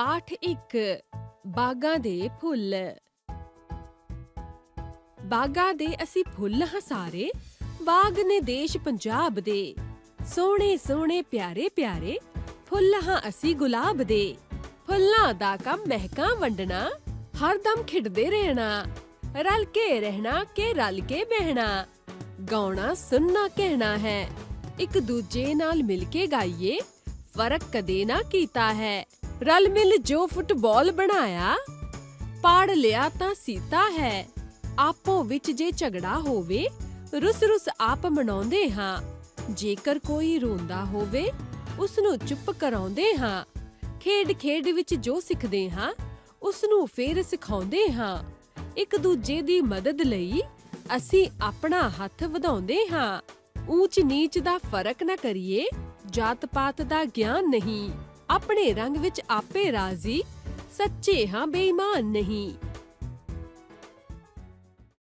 ਪਾਠ 1 ਬਾਗਾਂ ਦੇ ਫੁੱਲ। ਬਾਗਾਂ ਦੇ ਅਸੀਂ ਫੁੱਲ ਹਾਂ ਸਾਰੇ, ਬਾਗ ਨੇ ਦੇਸ਼ ਪੰਜਾਬ ਦੇ। ਸੋਹਣੇ ਸੋਹਣੇ, ਪਿਆਰੇ ਪਿਆਰੇ ਫੁੱਲ ਹਾਂ ਅਸੀਂ ਗੁਲਾਬ ਦੇ। ਫੁੱਲਾਂ ਦਾ ਕੰਮ ਮਹਿਕਾਂ ਵੰਡਣਾ ਹਰਦਮ ਖਿੜਦੇ ਰਹਿਣਾ। ਰਲ ਕੇ ਰਹਿਣਾ ਕੇ ਰਲ ਕੇ ਬਹਿਣਾ, ਗਾਉਣਾ ਸੁਣਨਾ ਕਹਿਣਾ ਹੈ। ਇੱਕ ਦੂਜੇ ਨਾਲ ਮਿਲ ਕੇ ਗਾਈਏ, ਫ਼ਰਕ ਕਦੇ ਨਾ ਕੀਤਾ ਹੈ। ਰਲ ਮਿਲ ਜੋ ਫੁੱਟਬਾਲ ਬਣਾਇਆ, ਪਾੜ ਲਿਆ ਤਾਂ ਸੀਤਾ ਹੈ। ਆਪੋ ਵਿੱਚ ਜੇ ਝਗੜਾ ਹੋਵੇ ਰੁਸ ਰੁਸ ਆਪ ਮਨਾਉਂਦੇ ਹਾਂ। ਜੇਕਰ ਕੋਈ ਰੋਂਦਾ ਹੋਵੇ ਉਸ ਨੂੰ ਚੁੱਪ ਕਰਾਉਂਦੇ ਹਾਂ। ਖੇਡ ਖੇਡ ਵਿੱਚ ਜੋ ਸਿੱਖਦੇ ਹਾਂ ਉਸ ਨੂੰ ਫੇਰ ਸਿਖਾਉਂਦੇ ਹਾਂ। ਇੱਕ ਦੂਜੇ ਦੀ ਮਦਦ ਲਈ ਅਸੀਂ ਆਪਣਾ ਹੱਥ ਵਧਾਉਂਦੇ ਹਾਂ। ਊਚ ਨੀਚ ਦਾ ਫ਼ਰਕ ਨਾ ਕਰੀਏ ਜਾਤ ਪਾਤ ਦਾ ਗਿਆਨ ਨਹੀਂ। ਆਪਣੇ ਰੰਗ ਵਿੱਚ ਆਪੇ ਰਾਜ਼ੀ ਸੱਚੇ ਹਾਂ ਬੇਈਮਾਨ ਨਹੀਂ।